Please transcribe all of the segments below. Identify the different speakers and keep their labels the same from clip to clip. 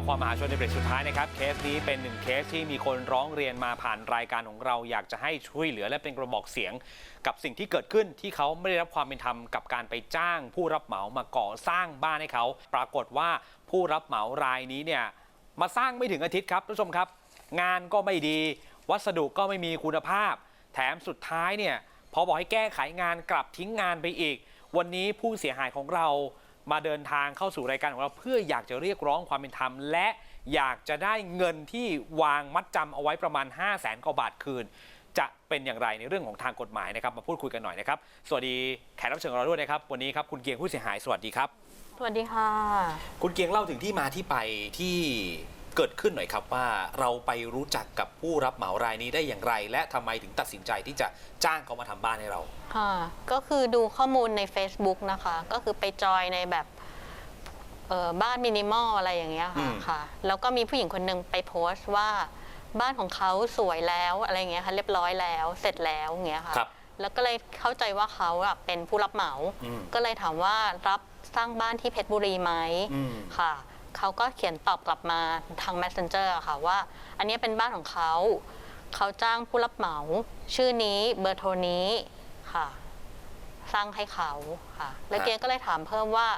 Speaker 1: อความมหาชนในเบรกสุดท้ายนะครับเคสนี้เป็นหนึ่งเคสที่มีคนร้องเรียนมาผ่านรายการของเรา อยากจะให้ช่วยเหลือและเป็นกระบอกเสียง กับสิ่งที่เกิดขึ้นที่เขาไม่ได้รับความเป็นธรรมกับการไปจ้างผู้รับเหมามาก่อสร้างบ้านให้เขา ปรากฏว่าผู้รับเหมารายนี้เนี่ยมาสร้างไม่ถึงอาทิตย์ครับท่านผู้ชมครับ งานก็ไม่ดี วัสดุก็ไม่มีคุณภาพ แถมสุดท้ายเนี่ยพอบอกให้แก้ไขงานกลับทิ้งงานไปอีก วันนี้ผู้เสียหายของเรา มาเดินทางเข้าสู่รายการของเราเพื่ออยากจะเรียกร้องความเป็นธรรม และอยากจะได้เงินที่วางมัดจำเอาไว้ประมาณ 5 0 0แสนกว่าบาทคืน จะเป็นอย่างไรในเรื่องของทางกฎหมายนะครับ มาพูดคุยกันหน่อยนะครับ สวัสดีแขกรับเชิญของเราด้วยนะครับวันนี้ครับคุณเกียงผู้เสียหายสวัสดีครับ
Speaker 2: สวัสดีค่ะ
Speaker 1: คุณเกียงเล่าถึงที่มาที่ไปที่ เกิดขึ้นหน่อยครับว่าเราไปรู้จักกับผู้รับเหมารายนี้ได้อย่างไร และทำไมถึงตัดสินใจที่จะจ้างเขามาทำบ้านให้เรา
Speaker 2: ค่ะก็คือดูข้อมูลใน Facebook นะคะ ก็คือไปจอยในแบบเอ่อบ้านมินิมอลอะไรอย่างเงี้ย
Speaker 1: อื
Speaker 2: ค่ะ
Speaker 1: ม
Speaker 2: ค่ะ แล้วก็มีผู้หญิงคนหนึ่งไปโพสต์ว่าบ้านของเขาสวยแล้วอะไรเงี้ยค่ะเรียบร้อยแล้วเสร็จแล้วอย่างเงี้ยค่ะ
Speaker 1: ครับ
Speaker 2: แล้วก็เลยเข้าใจว่าเขาอะเป็นผู้รับเหมา
Speaker 1: อืม
Speaker 2: ก็เลยถามว่ารับสร้างบ้านที่เพชรบุรีไหม
Speaker 1: อืม
Speaker 2: ค่ะ เขาก็เขียนตอบกลับมาทาง messenger อะค่ะว่า อันนี้เป็นบ้านของเขา เขาจ้างผู้รับเหมา ชื่อนี้เบอร์โทรนี้ค่ะ สร้างให้เขาค่ะ แล้ว
Speaker 1: ฮะ
Speaker 2: เกียก็เลยถามเพิ่มว่า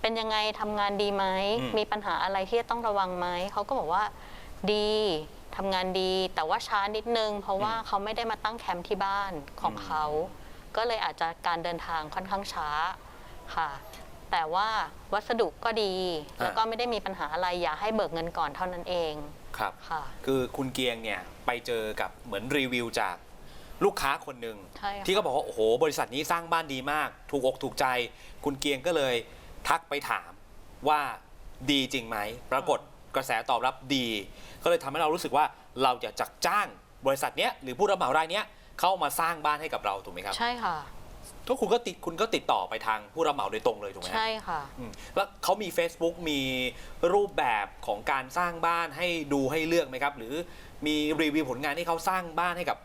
Speaker 2: เป็นยังไงทำงานดีไหม
Speaker 1: อืม
Speaker 2: มีปัญหาอะไรที่จะต้องระวังไหมเขาก็บอกว่าดีทำงานดีแต่ว่าช้านิดนึง เพราะว่าเขาไม่ได้มาตั้งแคมป์ที่บ้านของเขา ก็เลยอาจจะการเดินทางค่อนข้างช้าค่ะ แต่ว่าวัสดุก็ดี แล้วก็ไม่ได้มีปัญหาอะไรอย่าให้เบิกเงินก่อนเท่านั้นเอง
Speaker 1: ครับ
Speaker 2: ค่ะ
Speaker 1: คือคุณเกียงเนี่ยไปเจอกับเหมือนรีวิวจากลูกค้าคนหนึ่ง
Speaker 2: ใช่ค่ะ
Speaker 1: ที่เขาบอกว่าโอ้โหบริษัทนี้สร้างบ้านดีมาก ถูกอกถูกใจ คุณเกียงก็เลยทักไปถามว่าดีจริงไหมปรากฏกระแสตอบรับดี ก็เลยทำให้เรารู้สึกว่าเราจะจักจ้างบริษัทเนี้ยหรือผู้รับเหมารายเนี้ยเข้ามาสร้างบ้านให้กับเราถูกไหมครับ
Speaker 2: ใช่ค่ะ
Speaker 1: ก็คุณก็ติดคุณก็ติดต่อไปทางผู้รับเหมาโดยตรงเลยถูกไหมฮะ
Speaker 2: ใช่ค่ะ
Speaker 1: อืมแล้วเขามี Facebook มีรูปแบบของการสร้างบ้านให้ดูให้เลือกไหมครับ หรือมีรีวิวผลงานที่เขาสร้างบ้านให้กับ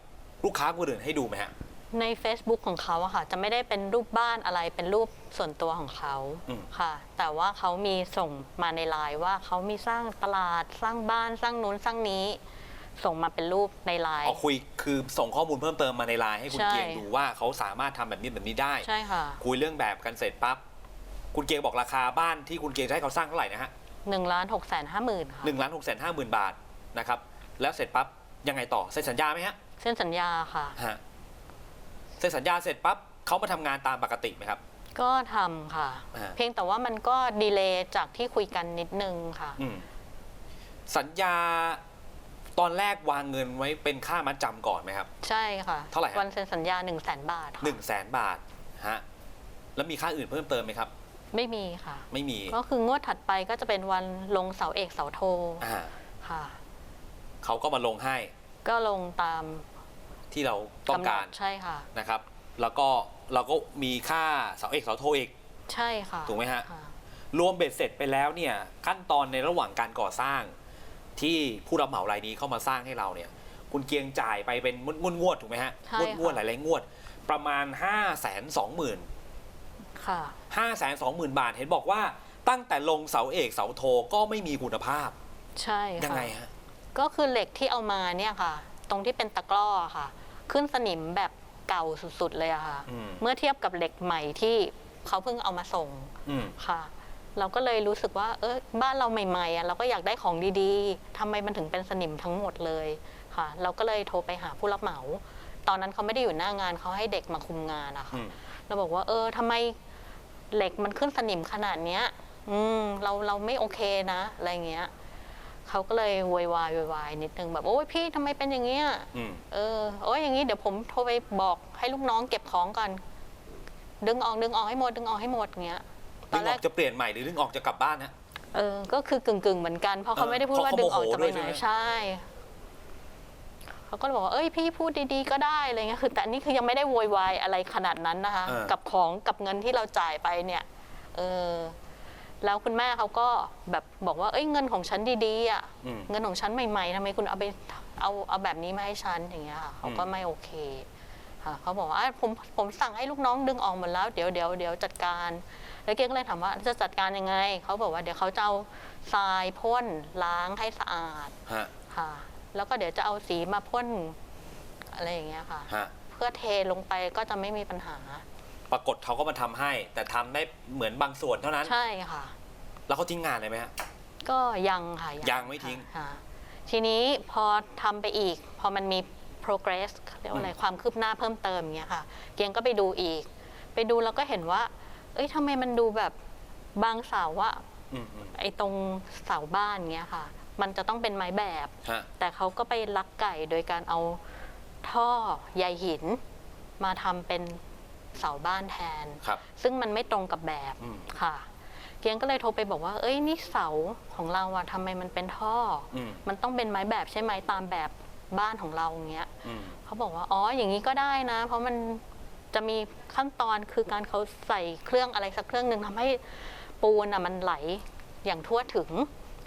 Speaker 1: ลูกค้าคนอื่นให้ดูไหมฮะ
Speaker 2: ใน Facebook ของเขาอะค่ะ จะไม่ได้เป็นรูปบ้านอะไรเป็นรูปส่วนตัวของเขา
Speaker 1: อืม
Speaker 2: ค่ะ แต่ว่าเขามีส่งมาในไลน์ว่าเขามีสร้างตลาดสร้างบ้านสร้างนู้นสร้างนี้ ส่งมาเป็นรูปในไลน์
Speaker 1: ออกคุยคือส่งข้อมูลเพิ่มเติมมาในไลน์ให้คุณ
Speaker 2: ใช่
Speaker 1: เกียงดูว่าเขาสามารถทำแบบนี้แบบนี้ได้
Speaker 2: ใช่ค่ะ
Speaker 1: คุยเรื่องแบบกันเสร็จปั๊บคุณเกียงบอกราคาบ้านที่คุณเกียงจะให้เขาสร้างเท่าไหร่นะฮะ
Speaker 2: 1นึ่งล้านหกแสนห้าหมื่นค่ะ
Speaker 1: หนึ่งล้านหกแสนห้าหมื่นบาทนะครับแล้วเสร็จปั๊บยังไงต่อเซ็นสัญญาไหมฮะ
Speaker 2: เส้นสัญญาค่ะ
Speaker 1: ฮะเซ็นสัญญาเสร็จปั๊บเขามาทำงานตามปกติไหมครับ
Speaker 2: ก็ทำค่ะ
Speaker 1: อ่า
Speaker 2: เพียงแต่ว่ามันก็ดีเลย์จากที่คุยกันนิดนึงค่ะ
Speaker 1: อืมสัญญา ตอนแรกวางเงินไว้เป็นค่ามัดจำก่อนไหมครับ
Speaker 2: ใช่ค่ะ
Speaker 1: เท่าไหร่ฮะ
Speaker 2: วันเซ็นสัญญา1นึ่งแสนบาทค่ะ
Speaker 1: หนึ่งแสนบาทฮะแล้วมีค่าอื่นเพิ่มเติมไหมครับ
Speaker 2: ไม่มีค่ะ
Speaker 1: ไม่มี
Speaker 2: ก็คืองวดถัดไปก็จะเป็นวันลงเสาเอกเสาโท
Speaker 1: อ่า
Speaker 2: ค่ะ
Speaker 1: เขาก็มาลงให้
Speaker 2: ก็ลงตาม
Speaker 1: ที่เราต้องการ
Speaker 2: กำหนดใช่ค่ะ
Speaker 1: นะครับ แล้วก็เราก็มีค่าเสาเอกเสาโทอีก
Speaker 2: ใช่ค่ะ
Speaker 1: ถูกไหมฮะ
Speaker 2: ค่
Speaker 1: รวมเบ็ดเสร็จไปแล้วเนี่ยขั้นตอนในระหว่างการก่อสร้าง ที่ผู้รับเหมารายนี้เข้ามาสร้างให้เราเนี่ย คุณเกียงจ่ายไปเป็นงวดงวดๆถูกไหมฮะ
Speaker 2: ใช่
Speaker 1: งวดงวด
Speaker 2: ค่ะ
Speaker 1: หลายๆงวด ประมาณ5 2 0 0 0 0
Speaker 2: ค่ะ
Speaker 1: 5 2 0 0 0 0บาท เห็นบอกว่าตั้งแต่ลงเสาเอกเสาโทก็ไม่มีคุณภาพ
Speaker 2: ใช่ค่ะ
Speaker 1: ยังไงฮะ
Speaker 2: ก็คือเหล็กที่เอามาเนี่ยค่ะ ตรงที่เป็นตะกร้อค่ะ ขึ้นสนิมแบบเก่าสุดๆเลยอะค่ะ
Speaker 1: อืม
Speaker 2: เมื่อเทียบกับเหล็กใหม่ที่เขาเพิ่งเอามาส่ง
Speaker 1: อืม
Speaker 2: ค่ะ เราก็เลยรู้สึกว่าเออบ้านเราใหม่ๆอะเราก็อยากได้ของดีๆทำไมมันถึงเป็นสนิมทั้งหมดเลยค่ะ เราก็เลยโทรไปหาผู้รับเหมา ตอนนั้นเขาไม่ได้อยู่หน้างานเขาให้เด็กมาคุมงานอะค่ะ
Speaker 1: อืม
Speaker 2: เราบอกว่า เออทำไมเหล็กมันขึ้นสนิมขนาดเนี้ย อืม เราเราไม่โอเคนะอะไรเงี้ยเขาก็เลยโวยวายโวยวายนิดนึงแบบโอ้ยพี่ทำไมเป็นอย่างเงี้ย
Speaker 1: อืม
Speaker 2: เออโอ้ยอย่างงี้เดี๋ยวผมโทรไปบอกให้ลูกน้องเก็บของก่อนดึงออกดึงออกให้หมดดึงออกให้หมดเงี้ย ต
Speaker 1: ดึ
Speaker 2: อน
Speaker 1: ง
Speaker 2: แร
Speaker 1: อกอกจะเปลี่ยนใหม่หรือดึงออกจะกลับบ้านฮะ
Speaker 2: เออก็คือกึ่งกึ่งๆเหมือนกัน เพราะเขา
Speaker 1: เออ
Speaker 2: ไม่ได้พูดว่า
Speaker 1: เขา
Speaker 2: ดึงออก
Speaker 1: โมโห
Speaker 2: จะไป
Speaker 1: ด้วย
Speaker 2: ไหน
Speaker 1: ใช่ไหม
Speaker 2: ใช่เขาก็เลยบอกว่าเอ้ยพี่พูดดีๆก็ได้อะไรเงี้ยคือแต่อันนี่คือยังไม่ได้โวยวายอะไรขนาดนั้นนะคะ
Speaker 1: เออ
Speaker 2: กับของกับเงินที่เราจ่ายไปเนี่ยเออแล้วคุณแม่เขาก็แบบบอกว่าเอ้ยเงินของฉันดีๆอะ
Speaker 1: อืม
Speaker 2: เงินของฉันใหม่ๆทำไมคุณเอาไปเอาเอาแบบนี้มาให้ฉันอย่างเงี้ยค่ะเขาก็
Speaker 1: อืม
Speaker 2: ไม่โอเคค่ะเขาบอกว่าอะผมผมสั่งให้ลูกน้องดึงออกหมดแล้วเดี๋ยวเดี๋ยวเดี๋ยวจัดการ แล้วเกียงก็เลยถามว่าจะจัดการยังไง เขาบอกว่าเดี๋ยวเขาจะเอาทรายพ่นล้างให้สะอาด
Speaker 1: ฮะ
Speaker 2: ค่ะ แล้วก็เดี๋ยวจะเอาสีมาพ่นอะไรอย่างเงี้ยค่ะ
Speaker 1: ฮะ
Speaker 2: เพื่อเทลงไปก็จะไม่มีปัญหา
Speaker 1: ปรากฏเขาก็มาทำให้ แต่ทำได้เหมือนบางส่วนเท่านั้น
Speaker 2: ใช่ค่ะ
Speaker 1: แล้วเขาทิ้งงานเลยไหมฮะ
Speaker 2: ก็ยังค่ะ
Speaker 1: ยังไม่ทิ้ง
Speaker 2: ค่ะทีนี้พอทำไปอีก พอมันมี progress เรียกว่าอะไรความคืบหน้าเพิ่มเติมอย่างเงี้ยค่ะ เกียงก็ไปดูอีก ไปดูแล้วก็เห็นว่า เอ้ยทำไมมันดูแบบบางเสาอะ
Speaker 1: อืมอืม
Speaker 2: ไอ้ตรงเสาบ้านเงี้ยค่ะ มันจะต้องเป็นไม้แบบ
Speaker 1: ฮะ
Speaker 2: แต่เขาก็ไปลักไก่โดยการเอาท่อใยหิน มาทำเป็นเสาบ้านแทน
Speaker 1: ครับ
Speaker 2: ซึ่งมันไม่ตรงกับแบบ
Speaker 1: อืม
Speaker 2: ค่ะ เกียงก็เลยโทรไปบอกว่า เอ้ยนี่เสาของเราอะทำไมมันเป็นท่ออ
Speaker 1: อืม
Speaker 2: มันต้องเป็นไม้แบบใช่ไหมตามแบบบ้านของเราอย่างเงี้ย
Speaker 1: อืม
Speaker 2: เขาบอกว่า อ๋อ อย่างนี้ก็ได้นะ เพราะมัน จะมีขั้นตอนคือการเขาใส่เครื่องอะไรสักเครื่องหนึ่งทำให้ปูนอะมันไหลอย่างทั่วถึง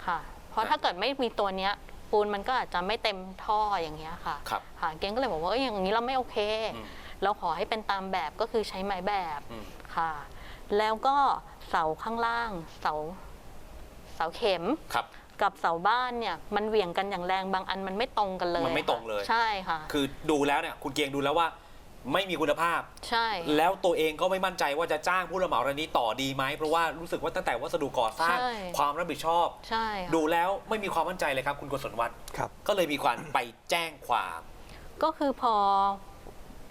Speaker 2: ค่ะ เพราะถ้าเกิดไม่มีตัวเนี้ยปูนมันก็อาจจะไม่เต็มท่ออย่างเงี้ยค่ะ
Speaker 1: ครับ
Speaker 2: ค่ะเกียงก็เลยบอกว่าเอ้ยอย่างนี้เราไม่โอเค
Speaker 1: อืม
Speaker 2: เราขอให้เป็นตามแบบก็คือใช้ไม้แบบ
Speaker 1: อืม
Speaker 2: ค่ะ แล้วก็เสาข้างล่าง เสาเสาเข็ม
Speaker 1: ครับ
Speaker 2: กับเสาบ้านเนี่ยมันเหวี่ยงกันอย่างแรงบางอันมันไม่ตรงกันเลย
Speaker 1: มันไม่ตรงเลย
Speaker 2: ใช่ค่ะ
Speaker 1: คือดูแล้วเนี่ยคุณเกียงดูแล้วว่า ไม่มีคุณภาพ
Speaker 2: ใช่
Speaker 1: แล้วตัวเองก็ไม่มั่นใจว่าจะจ้างผู้รับเหมารายนี้ต่อดีไหม เพราะว่ารู้สึกว่าตั้งแต่วัสดุก่อสร้าง
Speaker 2: ใช่
Speaker 1: ความรับผิดชอบ
Speaker 2: ใช่ค่ะ
Speaker 1: ดูแล้วไม่มีความมั่นใจเลยครับ คุณกศลวัฒน์
Speaker 3: ครับ
Speaker 1: ก็เลยมีการไปแจ้งความ
Speaker 2: ก็คือพอ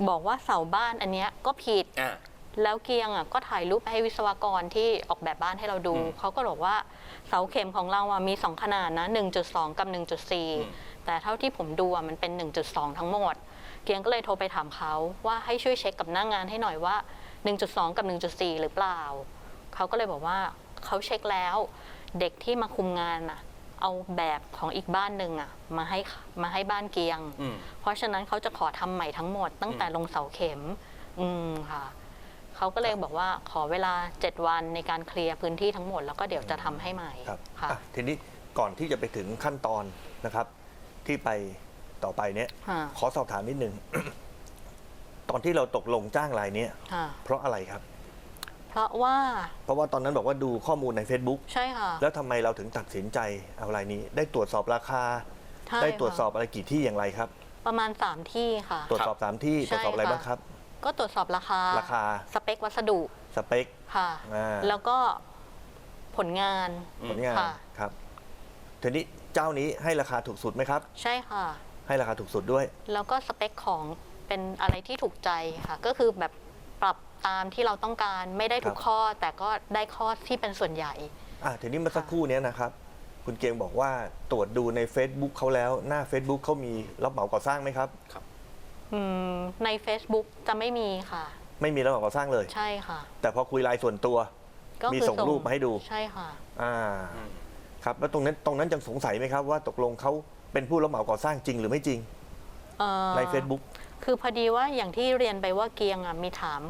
Speaker 2: บอกว่าเสาบ้านอันเนี้ยก็ผิด
Speaker 1: อ่า
Speaker 2: แล้วเกียงอะก็ถ่ายรูปไปให้วิศวกรที่ออกแบบบ้านให้เราดู
Speaker 1: อืม
Speaker 2: เขาก็บอกว่าเสาเข็มของเราอะมี 2 ขนาดนะ 1.2 กับ
Speaker 1: ม
Speaker 2: 1.4 แต่เท่าที่ผมดูอะมันเป็น 1.2 ทั้งหมด เกียงก็เลยโทรไปถามเขาว่าให้ช่วยเช็คกับหน้างงานให้หน่อยว่า 1.2 กับ 1.4 หรือเปล่า เขาก็เลยบอกว่าเขาเช็คแล้วเด็กที่มาคุมงานอะ เอาแบบของอีกบ้านหนึ่งอะมาให้มาให้บ้านเกียง
Speaker 1: อืม
Speaker 2: เพราะฉะนั้นเขาจะขอทำใหม่ทั้งหมดตั้งแต่ลงเสาเข็ม อืมค่ะ เขาก็เลยบอกว่าขอเวลา 7 วันในการเคลียร์พื้นที่ทั้งหมดแล้วก็เดี๋ยวจะทำให้ใหม่
Speaker 3: ครับ
Speaker 2: ค่ะ
Speaker 3: อะทีนี้ก่อนที่จะไปถึงขั้นตอนนะครับ ที่ไป ต่อไปเนี้ย
Speaker 2: ค่ะ
Speaker 3: ขอสอบถามนิดนึง ตอนที่เราตกลงจ้างรายเนี้ย
Speaker 2: ค่ะ
Speaker 3: เพราะอะไรครับ
Speaker 2: เพราะว่า
Speaker 3: เพราะว่าตอนนั้นบอกว่าดูข้อมูลใน Facebook
Speaker 2: ใช่ค่ะ
Speaker 3: แล้วทำไมเราถึงตัดสินใจเอารายนี้ ได้ตรวจสอบราคา
Speaker 2: ใช่
Speaker 3: ได้ตรวจสอบ
Speaker 2: ค่ะ
Speaker 3: อะไรกี่ที่อย่างไรครับ
Speaker 2: ประมาณ 3 ที่ค่ะ
Speaker 3: ตรวจสอบสามที่
Speaker 2: ใช่
Speaker 3: ตรวจสอบอะไร
Speaker 2: ค่ะ
Speaker 3: บ้างครับ
Speaker 2: ก็ตรวจสอบราคา
Speaker 3: ราคา
Speaker 2: สเปควัสดุ
Speaker 3: สเปค
Speaker 2: ค่ะ
Speaker 3: อ่า
Speaker 2: แล้วก็ผลงาน
Speaker 1: อืม
Speaker 3: ผลงาน
Speaker 2: ค่ะ
Speaker 3: ครับทีนี้เจ้านี้ให้ราคาถูกสุดไหมครับ
Speaker 2: ใช่ค่ะ
Speaker 3: ให้ราคาถูกสุดด้วย
Speaker 2: แล้วก็สเปคของเป็นอะไรที่ถูกใจค่ะ ก็คือแบบปรับตามที่เราต้องการไม่ได้ทุก
Speaker 3: ครับ
Speaker 2: ข้อ แต่ก็ได้ข้อที่เป็นส่วนใหญ่
Speaker 3: อะทีนี้เมื่อสักครู่เนี้ยนะครับ คุณเกียงบอกว่าตรวจดูใน Facebook เขาแล้วหน้า Facebook เขามีรับเหมาก่อสร้างไหมครับ
Speaker 2: อืมใน Facebook จะไม่มีค่ะ
Speaker 3: ไม่มีรับเหมาก่อสร้างเลย
Speaker 2: ใช่ค่ะ
Speaker 3: แต่พอคุยไลน์ส่วนตัว
Speaker 2: ก็
Speaker 3: มี
Speaker 2: คือ
Speaker 3: ส่งรูปมาให้ดู
Speaker 2: ใช่ค่ะ
Speaker 3: อ่า
Speaker 1: อืม
Speaker 3: ครับแล้วตรงนั้นตรงนั้นยังสงสัยไหมครับว่าตกลงเขาเป็นผู้รับเหมาก่อสร้างจริงหรือไม่จริง
Speaker 2: เอ่อ
Speaker 3: ใน Facebook
Speaker 2: คือพอดีว่าอย่างที่เรียนไปว่าเกียงอะมีถาม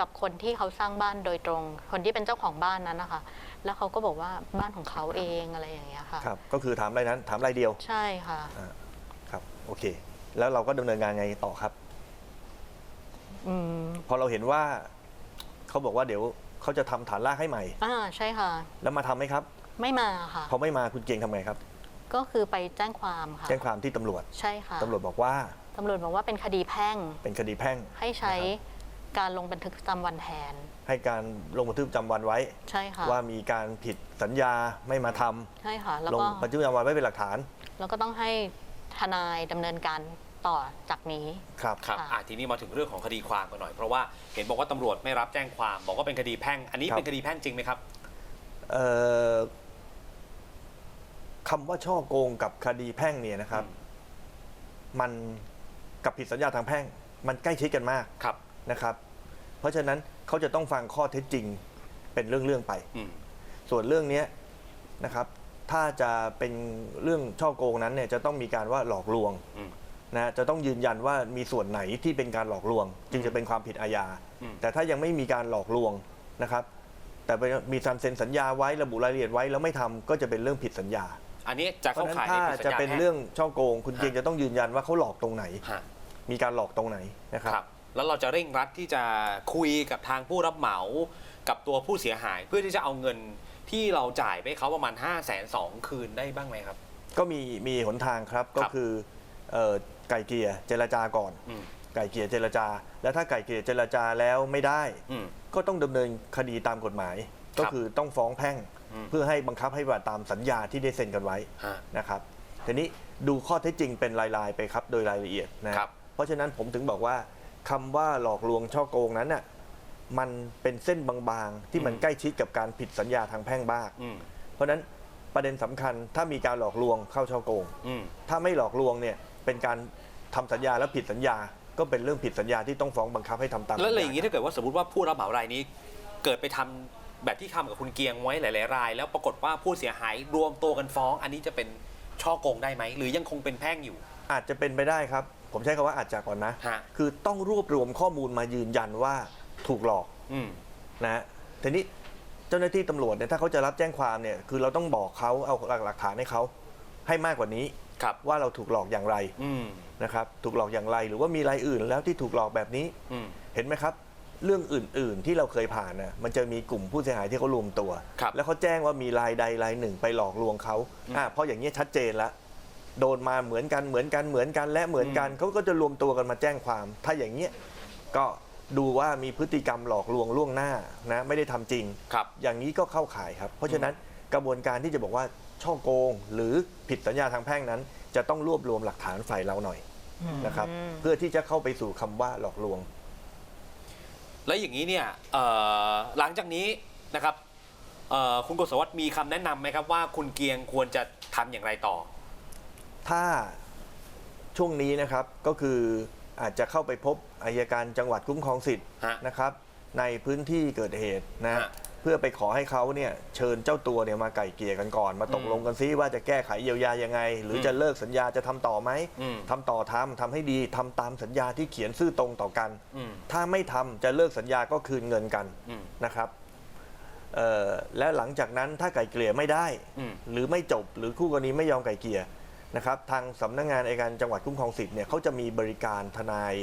Speaker 2: กับคนที่เขาสร้างบ้านโดยตรง คนที่เป็นเจ้าของบ้านนั้นนะคะ แล้วเขาก็บอกว่าบ้านของเขาเองอะไรอย่างเงี้ยค่ะ
Speaker 3: ครับก็คือถามรายนั้นถามรายเดียว
Speaker 2: ใช่ค่ะ
Speaker 3: ครับโอเค แล้วเราก็ดำเนินงานไงต่อครับ
Speaker 2: อืม
Speaker 3: พอเราเห็นว่าเขาบอกว่าเดี๋ยว เขาจะทำฐานรากให้ใหม่
Speaker 2: อ่าใช่ค่ะ
Speaker 3: แล้วมาทำไหมครับ
Speaker 2: ไม่มาค่ะ
Speaker 3: พอไม่มาคุณเกียงทำไงครับ
Speaker 2: ก็คือไปแจ้งความค่ะ
Speaker 3: แจ้งความที่ตำรวจ
Speaker 2: ใช่ค่ะ
Speaker 3: ตำรวจบอกว่า
Speaker 2: ตำรวจบอกว่าเป็นคดีแพ่ง
Speaker 3: เป็นคดีแพ่ง
Speaker 2: ให้ใช้การลงบันทึกประจำวันแทน
Speaker 3: ให้การลงบันทึกประจำวันไว้
Speaker 2: ใช่ค่ะ
Speaker 3: ว่ามีการผิดสัญญาไม่มาทำ
Speaker 2: ใช่ค่ะ แล้ว
Speaker 3: ลง
Speaker 2: ก็
Speaker 3: บันทึกประจำวันไว้เป็นหลักฐาน
Speaker 2: แล้วก็ต้องให้ทนายดำเนินการ ต่อจากนี้
Speaker 3: ครับ
Speaker 1: ครับ
Speaker 2: ค่ะ
Speaker 1: อะทีนี้มาถึงเรื่องของคดีความกันหน่อย เพราะว่าเห็นบอกว่าตำรวจไม่รับแจ้งความ บอกว่าเป็นคดีแพ่ง อันนี้
Speaker 3: ครับ
Speaker 1: เป็นคดีแพ่งจริงไหมครับ
Speaker 3: เอ่อคำว่าช่อโกงกับคดีแพ่งเนี่ยนะครับมันกับผิดสัญญาทางแพ่ง มันใกล้ชิดกันมาก
Speaker 1: ครับ
Speaker 3: นะครับ เพราะฉะนั้นเขาจะต้องฟังข้อเท็จจริงเป็นเรื่องๆไป
Speaker 1: อืม
Speaker 3: ส่วนเรื่องเนี้ยนะครับ ถ้าจะเป็นเรื่องช่อโกงนั้นเนี่ยจะต้องมีการว่าหลอกลวง
Speaker 1: อืม
Speaker 3: นะจะต้องยืนยันว่ามีส่วนไหนที่เป็นการหลอกลวง จึงจะเป็นความผิดอาญา
Speaker 1: อืม
Speaker 3: แต่ถ้ายังไม่มีการหลอกลวงนะครับ แต่ไปมีการเซ็นสัญญาไว้ระบุรายละเอียดไว้แล้วไม่ทำก็จะเป็นเรื่องผิดสัญญา
Speaker 1: อันนี้จะ
Speaker 3: เพราะ
Speaker 1: เข้า
Speaker 3: ฉะนั้น
Speaker 1: ข่าย
Speaker 3: ถ้า
Speaker 1: ในผิดสัญ
Speaker 3: จะ
Speaker 1: ญา
Speaker 3: เป็น
Speaker 1: แพ่ง
Speaker 3: เรื่องช่อโกง คุณ
Speaker 1: ฮะ
Speaker 3: เกียงจะต้องยืนยันว่าเขาหลอกตรงไหน
Speaker 1: ฮะ
Speaker 3: มีการหลอกตรงไหนนะครับ
Speaker 1: ครับแล้วเราจะเร่งรัดที่จะคุยกับทางผู้รับเหมากับตัวผู้เสียหาย เพื่อที่จะเอาเงินที่เราจ่ายไปเขาประมาณ5 0 0แสนสองคืนได้บ้างไหมครับ
Speaker 3: ก็มีมีหนทางครับก็คือเอ่อ ไก่เกลียเจรจาก่อน
Speaker 1: อืม
Speaker 3: ไก่เกลียเจรจา แล้วถ้าไก่เกลียเจรจาแล้วไม่ได้
Speaker 1: อืม
Speaker 3: ก็ต้องดำเนินคดีตามกฎหมาย ก็คือต้องฟ้องแพ่ง
Speaker 1: อืม
Speaker 3: เพื่อให้บังคับให้ปฏิบัติตามสัญญาที่ได้เซ็นกันไว้
Speaker 1: ฮะ
Speaker 3: นะครับทีนี้ดูข้อเท็จจริงเป็นรายๆไปครับโดยรายละเอียดนะครับ เพราะฉะนั้นผมถึงบอกว่าคำว่าหลอกลวงช่อโกงนั้นน่ะมันเป็นเส้นบางๆ ที่มัน
Speaker 1: อืม
Speaker 3: ใกล้ชิดกับการผิดสัญญาทางแพ่งบ้าง
Speaker 1: อืม
Speaker 3: เพราะฉะนั้นประเด็นสำคัญถ้ามีการหลอกลวงเข้าช่อโกง
Speaker 1: อืม
Speaker 3: ถ้าไม่หลอกลวงเนี่ยเป็นการ ทำสัญญาแล้วผิดสัญญา ก็เป็นเรื่องผิดสัญญาที่ต้องฟ้องบังคับให้ทำตาม
Speaker 1: แล้วอะไร
Speaker 3: สัญญ
Speaker 1: อย่างนี้ถ้าเกิดว่าสมมติว่าผู้รับเหมารายนี้ เกิดไปทำแบบที่ทำกับคุณเกียงไว้หลาย ๆ ราย แล้วปรากฏว่าผู้เสียหายรวมตัวกันฟ้อง อันนี้จะเป็นช่อโกงได้ไหมหรือยังคงเป็นแพ่งอยู่
Speaker 3: อาจจะเป็นไปได้ครับ ผมใช้คำว่าอาจจะก่อนนะ
Speaker 1: ฮะ
Speaker 3: คือต้องรวบรวมข้อมูลมายืนยันว่าถูกหลอก
Speaker 1: อืม
Speaker 3: นะฮะทีนี้เจ้าหน้าที่ตำรวจเนี่ยถ้าเขาจะรับแจ้งความเนี่ยคือเราต้องบอกเขาเอาหลักฐานให้เขาให้มากกว่านี้
Speaker 1: ครับ
Speaker 3: ว่าเราถูกหลอกอย่างไร
Speaker 1: อืม
Speaker 3: นะครับถูกหลอกอย่างไรหรือว่ามีรายอื่นแล้วที่ถูกหลอกแบบนี้
Speaker 1: อืม
Speaker 3: เห็นไหมครับ เรื่องอื่น ๆที่เราเคยผ่านน่ะมันจะมีกลุ่มผู้เสียหายที่เขารวมตัว
Speaker 1: ครับ
Speaker 3: แล้วเขาแจ้งว่ามีรายใดรายหนึ่งไปหลอกลวงเขา
Speaker 1: อืม
Speaker 3: อ่าเพราะอย่างนี้ยชัดเจนละโดนมาเหมือนกันเหมือนกันเหมือนกันและเหมือนกัน
Speaker 1: อืม
Speaker 3: เขาก็จะรวมตัวกันมาแจ้งความ ถ้าอย่างเนี้ยก็ดูว่ามีพฤติกรรมหลอกลวงล่วงหน้านะไม่ได้ทำจริง
Speaker 1: ครับ
Speaker 3: อย่างนี้ก็เข้าข่ายครับ เพราะฉะนั้นกระบวนการที่จะบอกว่าช่อโกง หรือผิดสัญญาทางแพ่งนั้น จะต้องรวบรวมหลักฐานฝ่ายเราหน่อย นะครับ
Speaker 2: อืม
Speaker 3: เพื่อที่จะเข้าไปสู่คำว่าหลอกลวง
Speaker 1: แล้วอย่างนี้เนี่ยเอ่อหลังจากนี้นะครับเอ่อคุณกฤษวัตรมีคำแนะนำไหมครับว่าคุณเกียงควรจะทำอย่างไรต่อ
Speaker 3: ถ้าช่วงนี้นะครับก็คืออาจจะเข้าไปพบอายการจังหวัดคุ้มครองสิทธิ์
Speaker 1: ฮะ
Speaker 3: นะครับ ในพื้นที่เกิดเหตุนะ
Speaker 1: ฮะ
Speaker 3: เพื่อไปขอให้เขาเนี่ยเชิญเจ้าตัวเนี่ยมาไก่เกลี่ยกันก่อน มาตกลงกันซิว่าจะแก้ไขเยียวยายังไง หรืออ
Speaker 1: ม
Speaker 3: จะเลิกสัญญาจะทำต่อไหม
Speaker 1: อืม
Speaker 3: ทำต่อทำทำให้ดีทำตามสัญญาที่เขียนซื่อตรงต่อกัน
Speaker 1: อืม
Speaker 3: ถ้าไม่ทำจะเลิกสัญญาก็คืนเงินกัน
Speaker 1: อืม
Speaker 3: นะครับเอ่อและหลังจากนั้นถ้าไก่เกลี่ยไม่ได้
Speaker 1: อืม
Speaker 3: หรือไม่จบหรือคู่กรณีไม่ยอมไก่เกลี่ยนะครับทางสำนักงานอัยการจังหวัดคุ้มครองสิทธิ์เนี่ยเขาจะมีบริการทนาย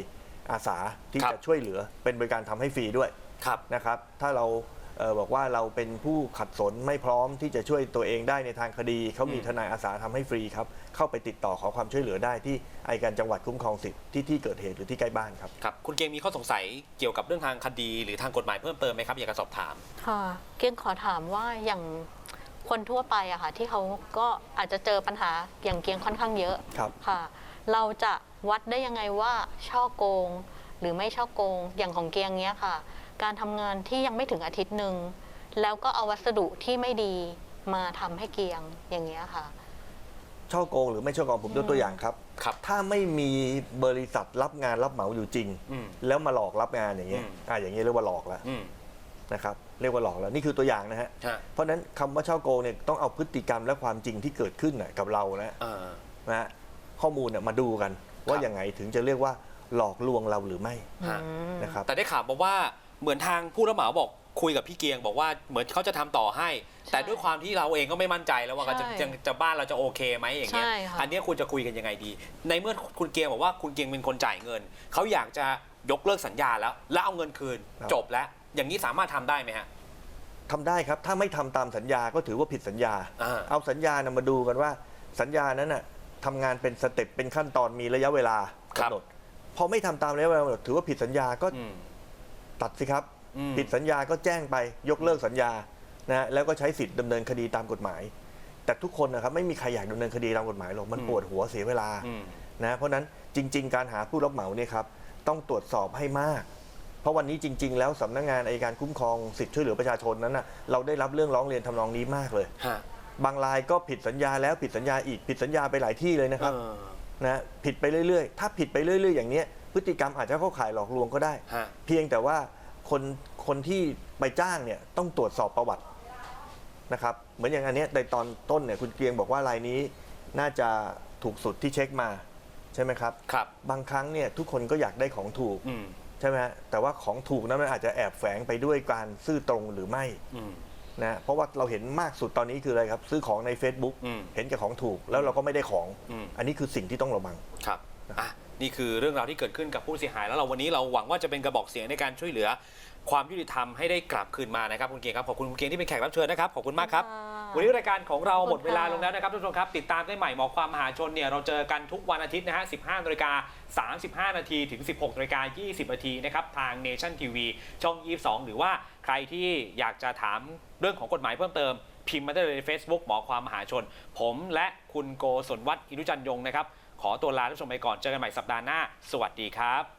Speaker 3: อาสาที่
Speaker 1: ครับ
Speaker 3: จะช่วยเหลือเป็นบริการทำให้ฟรีด้วย
Speaker 1: ครับ
Speaker 3: นะครับ ถ้าเราเออ บอกว่าเราเป็นผู้ขัดสนไม่พร้อมที่จะช่วยตัวเองได้ในทางคดี เขามี
Speaker 1: อืม
Speaker 3: ทนายอาสาทำให้ฟรีครับ เข้าไปติดต่อขอความช่วยเหลือได้ที่อัยการจังหวัดคุ้มครองสิทธิ์ที่ที่เกิดเหตุหรือที่ใกล้บ้านครับ
Speaker 1: ครับคุณเกียงมีข้อสงสัยเกี่ยวกับเรื่องทางคดีหรือทางกฎหมายเพิ่มเติมไหมครับอยากจะสอบถาม
Speaker 2: ค่ะเกียงขอถามว่าอย่างคนทั่วไปอะค่ะที่เขาก็อาจจะเจอปัญหาอย่างเกียงค่อนข้างเยอะ
Speaker 3: ครับ
Speaker 2: ค่ะ เราจะวัดได้ยังไงว่าช่อโกง หรือไม่ช่อโกงอย่างของเกียงเนี้ยค่ะ การทำงานที่ยังไม่ถึงอาทิตย์หนึ่งแล้วก็เอาวัสดุที่ไม่ดีมาทำให้เกียงอย่างเงี้ยค่ะ
Speaker 3: ช่อโกงหรือไม่ช่อโกงผมยกตัวอย่างครับ
Speaker 1: ครับ
Speaker 3: ถ้าไม่มีบริษัทรับงานรับเหมาอยู่จริง
Speaker 1: อืม
Speaker 3: แล้วมาหลอกรับงานอย่างเงี้ย
Speaker 1: อืม
Speaker 3: อ่าอย่างเงี้ยเรียกว่าหลอกแล้ว
Speaker 1: อืม
Speaker 3: นะครับเรียกว่าหลอกแล้วนี่คือตัวอย่างนะฮะ
Speaker 1: ฮะ
Speaker 3: เพราะฉะนั้นคำว่าช่อโกงเนี่ยต้องเอาพฤติกรรมและความจริงที่เกิดขึ้นน่ะกับเรานะ
Speaker 1: อ่า
Speaker 3: นะฮะข้อมูลเนี่ยมาดูกัน ว่า
Speaker 1: ครับ
Speaker 3: อย่างไงถึงจะเรียกว่าหลอกลวงเราหรือไม่
Speaker 1: ฮะ
Speaker 2: อืม
Speaker 3: นะครับ
Speaker 1: แต่ได้ข่าวมาว่า เหมือนทางผู้รับเหมาบอกคุยกับพี่เกียง บอกว่าเหมือนเขาจะทำต่อให้ แต่ด้วยความที่เราเองก็ไม่มั่นใจแล้วว่าจะ
Speaker 2: ใช่
Speaker 1: จะจะบ้านเราจะโอเคไหมอย่างเงี้ย
Speaker 2: ใช่ค่ะ
Speaker 1: อันเนี้ยคุณจะคุยกันยังไงดี ในเมื่อคุณเกียงบอกว่าคุณเกียงเป็นคนจ่ายเงินเขาอยากจะยกเลิกสัญญาแล้ว แล้วเอาเงินคืน
Speaker 3: ครับ
Speaker 1: จบแล้ว อย่างนี้สามารถทำได้ไหมฮะ
Speaker 3: ทำได้ครับ ถ้าไม่ทำตามสัญญาก็ถือว่าผิดสัญญา
Speaker 1: อ่า
Speaker 3: เอาสัญญานะมาดูกันว่าสัญญานั้นน่ะทำงานเป็นสเต็ปเป็นขั้นตอนมีระยะเวลา
Speaker 1: ครับ
Speaker 3: กำหนดพอไม่ทำตามระยะเวลากำหนดถือว่าผิดสัญญาก็
Speaker 1: อืม
Speaker 3: ตัดสิครับ
Speaker 1: อืม
Speaker 3: ผิดสัญญาก็แจ้งไปยกเลิกสัญญานะฮะแล้วก็ใช้สิทธิ์ดำเนินคดีตามกฎหมาย แต่ทุกคนนะครับไม่มีใครอยากดำเนินคดีตามกฎหมายหรอกมัน
Speaker 1: อืม
Speaker 3: ปวดหัวเสียเวลา
Speaker 1: อืม
Speaker 3: นะเพราะฉะนั้นจริง ๆ การหาผู้รับเหมาเนี่ยครับต้องตรวจสอบให้มาก เพราะวันนี้จริง ๆ แล้วสำนักงานอัยการคุ้มครองสิทธิช่วยเหลือประชาชนนั้นนะเราได้รับเรื่องร้องเรียนทำนองนี้มากเลย
Speaker 1: ฮะ
Speaker 3: บางรายก็ผิดสัญญาแล้วผิดสัญญาอีกผิดสัญญาไปหลายที่เลยนะครับ
Speaker 1: เออ
Speaker 3: นะผิดไปเรื่อยๆ ถ้าผิดไปเรื่อย ๆ อย่างเนี้ย พฤติกรรมอาจจะเข้าข่ายหลอกลวงก็ได้
Speaker 1: ฮะ
Speaker 3: เพียงแต่ว่าคนคนที่ไปจ้างเนี่ยต้องตรวจสอบประวัตินะครับ เหมือนอย่างอันเนี้ยในตอนต้นเนี่ยคุณเกรียงบอกว่ารายนี้น่าจะถูกสุดที่เช็คมาใช่ไหมครับ
Speaker 1: ครับ
Speaker 3: บางครั้งเนี่ยทุกคนก็อยากได้ของถูก
Speaker 1: อืม
Speaker 3: ใช่ไหมฮะแต่ว่าของถูกนั้นมันอาจจะแอบแฝงไปด้วยการซื่อตรงหรือไม่
Speaker 1: อืม
Speaker 3: นะเพราะว่าเราเห็นมากสุดตอนนี้คืออะไรครับซื้อของใน Facebook
Speaker 1: อืม
Speaker 3: เห็นแก่ของถูกแล้วเราก็ไม่ได้ของ
Speaker 1: อืม
Speaker 3: อันนี้คือสิ่งที่ต้องระวัง
Speaker 1: ครับอะ นี่คือเรื่องราวที่เกิดขึ้นกับผู้เสียหาย แล้วเราวันนี้เราหวังว่าจะเป็นกระบอกเสียงในการช่วยเหลือ ความยุติธรรมให้ได้กลับคืนมานะครับคุณเกียงครับขอบคุณคุณเกียงที่เป็นแขกรับเชิญนะครับขอบคุณมากครับ วันนี้รายการของเราหมดเวลาลงแล้วนะครับทุกท่านครับ ติดตามได้ใหม่หมอความมหาชนเนี่ยเราเจอกันทุกวันอาทิตย์นะฮะ 15นาฬิกา35 นาทีถึง 16นาฬิกา20 นาทีนะครับทาง Nation TV ช่อง 22 หรือว่าใครที่อยากจะถามเรื่องของกฎหมายเพิ่มเติมพิมพ์มาได้เลยใน Facebook หมอความมหาชน ผมและคุณโกศลวัฒน์อินุจันยงนะครับ ขอตัวลาท่านผู้ชมไปก่อนเจอกันใหม่สัปดาห์หน้า สวัสดีครับ